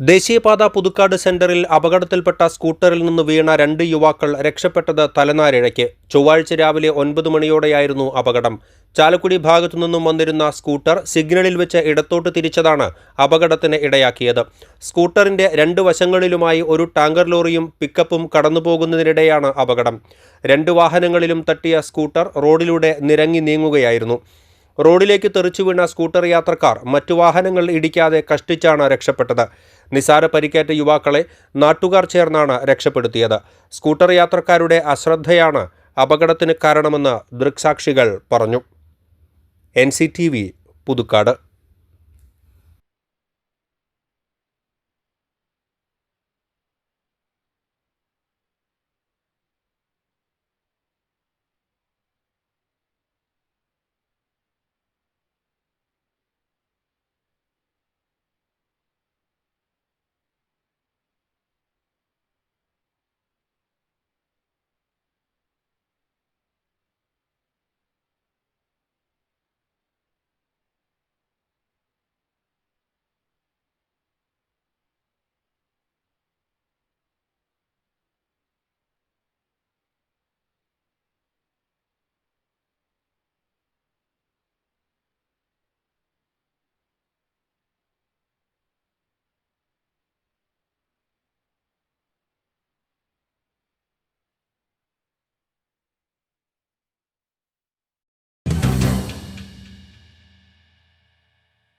ദേശീയപാത പുതുക്കാട് സെന്ററിൽ അപകടത്തിൽപ്പെട്ട സ്കൂട്ടറിൽ നിന്ന് വീണ രണ്ട് യുവാക്കൾ രക്ഷപ്പെട്ടത് തലനാരിഴയ്ക്ക്. ചൊവ്വാഴ്ച രാവിലെ ഒൻപത് മണിയോടെയായിരുന്നു അപകടം. ചാലക്കുടി ഭാഗത്തുനിന്നും വന്നിരുന്ന സ്കൂട്ടർ സിഗ്നലിൽ വെച്ച് ഇടത്തോട്ട് തിരിച്ചതാണ് അപകടത്തിന് ഇടയാക്കിയത്. സ്കൂട്ടറിന്റെ രണ്ട് വശങ്ങളിലുമായി ഒരു ടാങ്കർ ലോറിയും പിക്കപ്പും കടന്നുപോകുന്നതിനിടെയാണ് അപകടം. രണ്ട് വാഹനങ്ങളിലും തട്ടിയ സ്കൂട്ടർ റോഡിലൂടെ നിരങ്ങി നീങ്ങുകയായിരുന്നു. റോഡിലേക്ക് തെറിച്ചു വീണ സ്കൂട്ടർ യാത്രക്കാർ മറ്റു വാഹനങ്ങൾ ഇടിക്കാതെ കഷ്ടിച്ചാണ് രക്ഷപ്പെട്ടത്. നിസാര പരിക്കേറ്റ യുവാക്കളെ നാട്ടുകാർ ചേർന്നാണ് രക്ഷപ്പെടുത്തിയത്. സ്കൂട്ടർ യാത്രക്കാരുടെ അശ്രദ്ധയാണ് അപകടത്തിന് കാരണമെന്ന് ദൃക്സാക്ഷികൾ പറഞ്ഞു. എൻ പുതുക്കാട്.